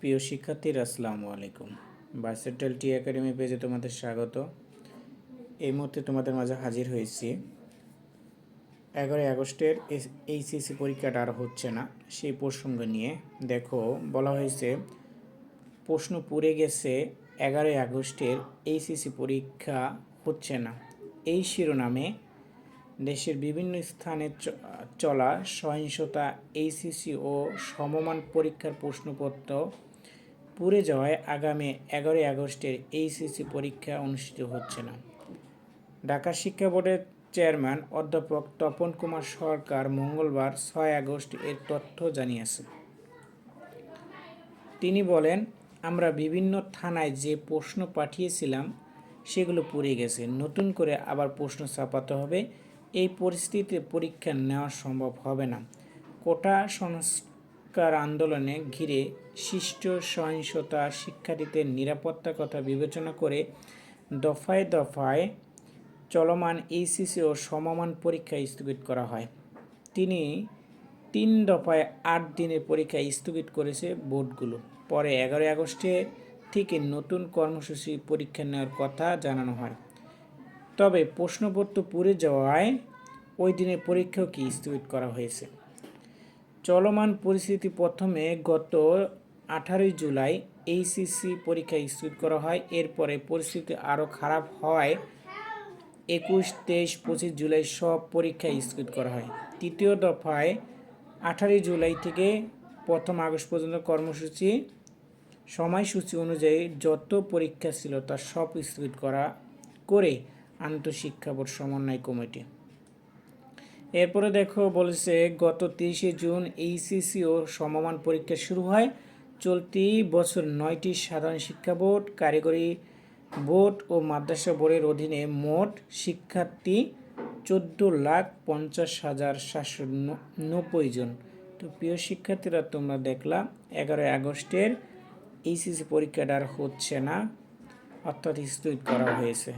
প্রিয় শিক্ষার্থীরা, আসসালামু আলাইকুম। বার্সেটাল টি একাডেমি পেজে তোমাদের স্বাগত। এই মুহূর্তে তোমাদের মাঝে হাজির হয়েছি। এগারোই আগস্টের এইচএসসি পরীক্ষাটা আর হচ্ছে না, সেই প্রসঙ্গ নিয়ে। দেখো, বলা হয়েছে, প্রশ্ন পড়ে গেছে, এগারোই আগস্টের এইচএসসি পরীক্ষা হচ্ছে না। এই শিরোনামে দেশের বিভিন্ন স্থানে চলা সহিংসতা এইসিসি ও সমমান পরীক্ষার প্রশ্নপত্র পুড়ে যাওয়ায় আগামী এগারোই আগস্টের এইচএসসি পরীক্ষা অনুষ্ঠিত হচ্ছে না। ঢাকা শিক্ষা বোর্ডের চেয়ারম্যান অধ্যাপক তপন কুমার সরকার মঙ্গলবার ছয় আগস্ট এর তথ্য জানিয়েছেন। তিনি বলেন, আমরা বিভিন্ন থানায় যে প্রশ্ন পাঠিয়েছিলাম, সেগুলো পুড়ে গেছে। নতুন করে আবার প্রশ্ন ছাপাতে হবে। এই পরিস্থিতিতে পরীক্ষা নেওয়া সম্ভব হবে না। কোটা সংস্কার আন্দোলনে ঘিরে সৃষ্ট সহিংসতা, শিক্ষার্থীদের নিরাপত্তার কথা বিবেচনা করে দফায় দফায় চলমান এইচএসসি ও সমমান পরীক্ষা স্থগিত করা হয়। তিনি তিন দফায় আট দিনের পরীক্ষা স্থগিত করেছে বোর্ডগুলো। পরে এগারোই আগস্টে থেকে নতুন কর্মসূচি পরীক্ষা নেওয়ার কথা জানানো হয়। তবে প্রশ্নপত্র পুড়ে যাওয়ায় ওই দিনের পরীক্ষাও কি স্থগিত করা হয়েছে? চলমান পরিস্থিতি প্রথমে গত আঠারোই জুলাই এইচএসসি পরীক্ষা স্থগিত করা হয়। এরপরে পরিস্থিতি আরও খারাপ হওয়ায় একুশ, তেইশ, পঁচিশ জুলাই সব পরীক্ষা স্থগিত করা হয়। তৃতীয় দফায় আঠারোই জুলাই থেকে প্রথম আগস্ট পর্যন্ত কর্মসূচি, সময়সূচি অনুযায়ী যত পরীক্ষা ছিল তা সব স্থগিত করা করে আন্তঃশিক্ষা বোর্ড সমন্বয় কমিটি। এরপরে দেখো বলেছে, গত তিরিশে জুন এইচএসসি ও সমমান পরীক্ষা শুরু হয়। চলতি বছর নয়টি সাধারণ শিক্ষা বোর্ড, কারিগরি বোর্ড ও মাদ্রাসা বোর্ডের অধীনে মোট শিক্ষার্থী চোদ্দ লাখ পঞ্চাশ হাজার সাতশো নব্বই জন। তো প্রিয় শিক্ষার্থীরা, তোমরা দেখলা, এগারোই আগস্টের এইসিসি পরীক্ষাটা আর হচ্ছে না, অর্থাৎ স্থগিত করা হয়েছে।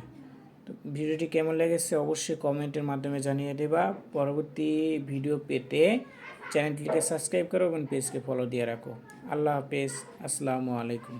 ভিডিওটি কেমন লেগেছে অবশ্যই কমেন্টের মাধ্যমে জানিয়ে দেবা। পরবর্তী ভিডিও পেতে চ্যানেলটিকে সাবস্ক্রাইব করো এবং পেজকে ফলো দিয়ে রাখো। আল্লাহ হাফেজ। আসসালামু আলাইকুম।